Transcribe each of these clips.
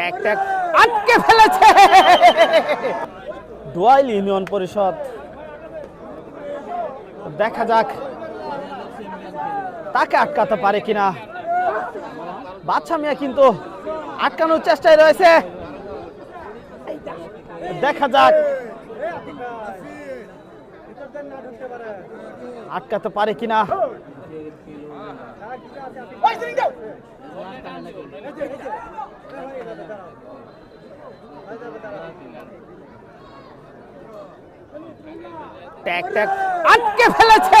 Tag tag আটকে ফেলেছে। Do while union পরিষদ। দেখা যাক তাকে আটকাতে পারে কিনা। বাচ্চা মিয়া কিন্তু আটকানোর চেষ্টায় রয়েছে। দেখা যাক। আটকাতে পারে কিনা। ট্যাগ ট্যাগ আটকে ফেলেছে।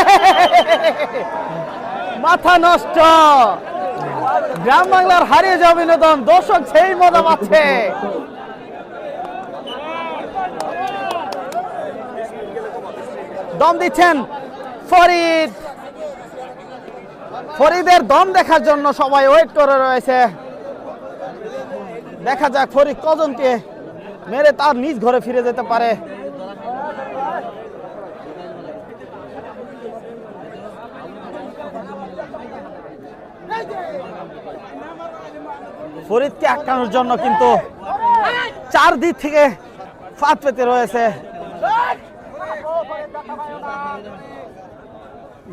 মাথা নষ্ট। গ্রাম বাংলার হারিয়ে যাওয়া বিনোদন, দর্শক সেই মজা পাচ্ছে। দম দিচ্ছেন ফরিদ। ফরিদের দম দেখার জন্য সবাই ওয়েট করে রয়েছে। দেখা যাক ফরিদ কজনকে মেরে তার নিজ ঘরে ফিরে যেতে পারে। ফরিদকে আটকানোর জন্য কিন্তু চার দিক থেকে ফাঁদ পেতে রয়েছে।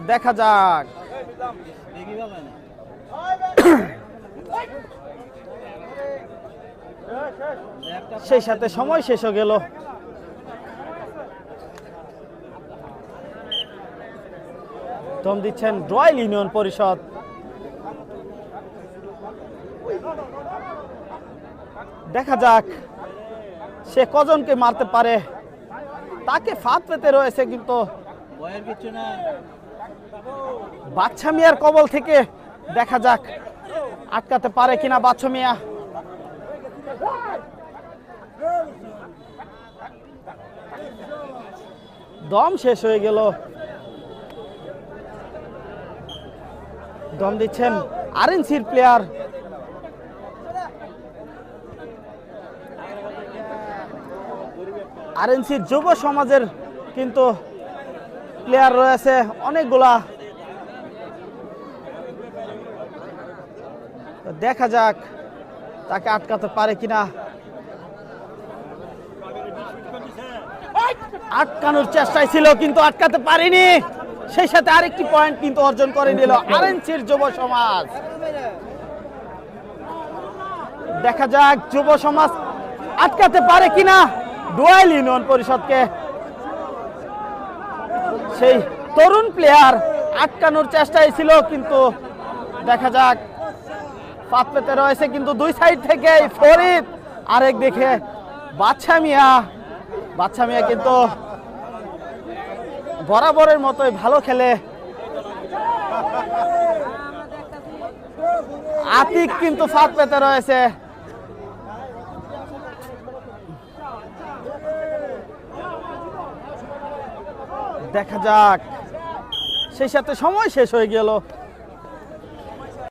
দেখা যাক। সেই সাথে সময় শেষ হয়ে গেল। দম দিচ্ছেন রয়্যাল ইউনিয়ন পরিষদ। দেখা যাক সে কজনকে মারতে পারে। তাকে ফাঁদ পেতে রয়েছে কিন্তু ভয়ের কিছু না। বাচ্চা মিয়ার কবল থেকে দেখা যাক আটকাতে পারে কিনা বাচ্চা মিয়া। দম শেষ হয়ে গেল। দম দিচ্ছেন আরএনসির প্লেয়ার আরএনসির যুব সমাজের কিন্তু প্লেয়ার রয়েছে, অনেকগুলা। দেখা যাক তাকে আটকাতে পারে কিনা। আটকানোর চেষ্টায় ছিল, কিন্তু আটকাতে পারেনি। সেই সাথে আরেকটি পয়েন্ট কিন্তু অর্জন করে নিল আরএনসির যুব সমাজ। দেখা যাক যুব সমাজ আটকাতে পারে কিনা। ডুয়াইল ইউনিয়ন পরিষদকে সেই তরুণ প্লেয়ার আটকানোর চেষ্টায় ছিল, কিন্তু দেখা যাক। ফাঁদ পেতে রয়েছে কিন্তু দুই সাইড থেকে ফরিদ। আরেক দেখে বাচ্চা মিয়া। বাচ্চা মিয়া কিন্তু বরাবরের মতোই ভালো খেলে। আতিক কিন্তু ফাঁক পেতে রয়েছে। দেখা যাক। সেই সাথে সময় শেষ হয়ে গেল।